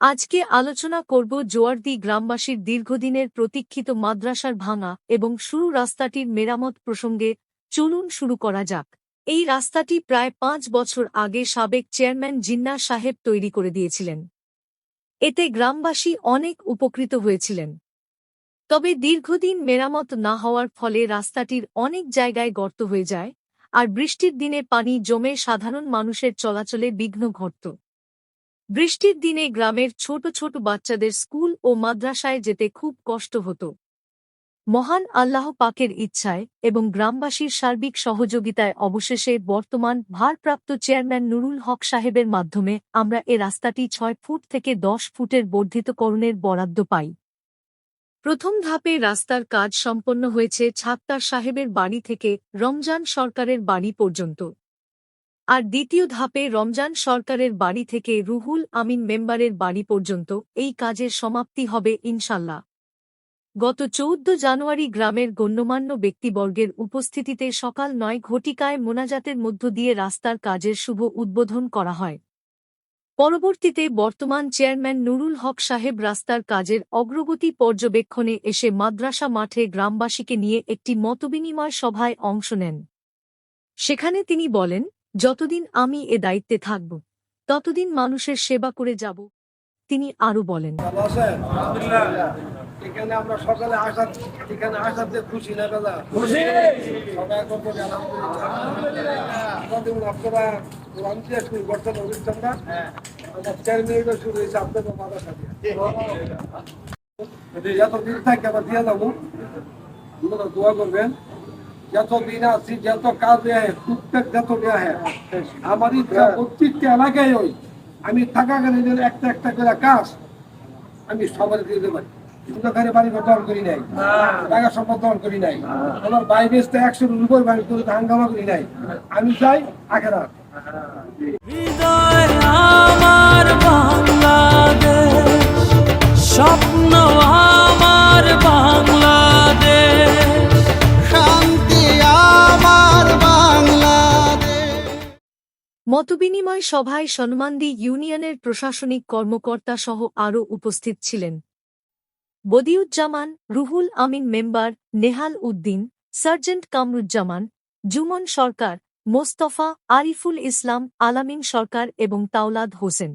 আজকে আলোচনা করব জোয়ারদি গ্রামবাসীর দীর্ঘদিনের প্রতীক্ষিত মাদ্রাসার ভাঙা এবং শুরু রাস্তাটির মেরামত প্রসঙ্গে চলুন শুরু করা যাক। এই রাস্তাটি প্রায় পাঁচ বছর আগে সাবেক চেয়ারম্যান জিন্না সাহেব তৈরি করে দিয়েছিলেন। এতে গ্রামবাসী অনেক উপকৃত হয়েছিলেন। তবে দীর্ঘদিন মেরামত না হওয়ার ফলে রাস্তাটির অনেক জায়গায় গর্ত হয়ে যায় আর বৃষ্টির দিনে পানি জমে সাধারণ মানুষের চলাচলে বিঘ্ন ঘটত। বৃষ্টির দিনে গ্রামের ছোট ছোট বাচ্চাদের স্কুল ও মাদ্রাসায় যেতে খুব কষ্ট হতো। মহান আল্লাহ পাকের ইচ্ছায় এবং গ্রামবাসীর সার্বিক সহযোগিতায় অবশেষে বর্তমান ভারপ্রাপ্ত চেয়ারম্যান নুরুল হক সাহেবের মাধ্যমে আমরা এ রাস্তাটি ছয় ফুট থেকে দশ ফুটের বর্ধিতকরণের বরাদ্দ পাই। প্রথম ধাপে রাস্তার কাজ সম্পন্ন হয়েছে ছাত্তার সাহেবের বাড়ি থেকে রমজান সরকারের বাড়ি পর্যন্ত। আর দ্বিতীয় ধাপে রমজান সরকারের বাড়ি থেকে রুহুল আমিন মেম্বারের বাড়ি পর্যন্ত এই কাজের সমাপ্তি হবে ইনশাল্লাহ। গত চৌদ্দ জানুয়ারি গ্রামের গণ্যমান্য ব্যক্তিবর্গের উপস্থিতিতে সকাল নয় ঘটিকায় মোনাজাতের মধ্য দিয়ে রাস্তার কাজের শুভ উদ্বোধন করা হয়। পরবর্তীতে বর্তমান চেয়ারম্যান নুরুল হক সাহেব রাস্তার কাজের অগ্রগতি পর্যবেক্ষণে এসে মাদ্রাসা মাঠে গ্রামবাসীকে নিয়ে একটি মতবিনিময় সভায় অংশ নেন। সেখানে তিনি বলেন যতদিন আমি এ দায়িত্বে থাকব ততদিন মানুষের সেবা করে যাব তিনি আরও বলেন। ভালো আছেন? এখানে আমরা সকালে আসার এখানে আসাতে খুশি না দাদা? খুশি? সবাই এখন আলহামদুলিল্লাহ। আপনারা কোরআন দিয়ে শুরু করতেন অনুষ্ঠানটা। আমার চার মিনিটও শুরু হয়েছে আপনাদের মাথা সাথে যতদিন থাকে আবার দিয়ে যাব। আপনারা দোয়া করবেন। যত দিন আছি যত কাজ দেয়া হয় প্রত্যেক যত দেয়া হয় আমার ইচ্ছা প্রত্যেকটা এলাকায় ওই। আমি থাকাকালীন একটা একটা করে কাজ আমি সবার দিতে পারি ঘরে বাড়ি দল করি নাই। টাকা সম্পদ দল করি নাই। আমার বাই বেসতে একশো উপর বাড়ি করে হাঙ্গামা করি নাই। আমি চাই আখেরা হৃদয় আমার বাংলাদেশ স্বপ্ন আমার বাংলাদেশ। মতবিনিময় সভায় সনমান্দি ইউনিয়নের প্রশাসনিক কর্মকর্তা সহ আরও উপস্থিত ছিলেন। বদিউজ্জামান, রুহুল আমিন মেম্বার, নেহাল উদ্দিন, সার্জেন্ট কামরুজ্জামান, জুমন সরকার, মোস্তফা, আরিফুল ইসলাম, আলামিন সরকার এবং তাওলাদ হোসেন।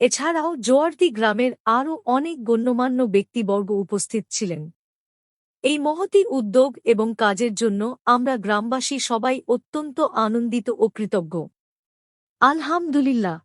এছাড়াও জোয়ারদি গ্রামের আরও অনেক গণ্যমান্য ব্যক্তিবর্গ উপস্থিত ছিলেন। এই মহতি উদ্যোগ এবং কাজের জন্য আমরা গ্রামবাসী সবাই অত্যন্ত আনন্দিত ও কৃতজ্ঞ। আলহামদুলিল্লাহ।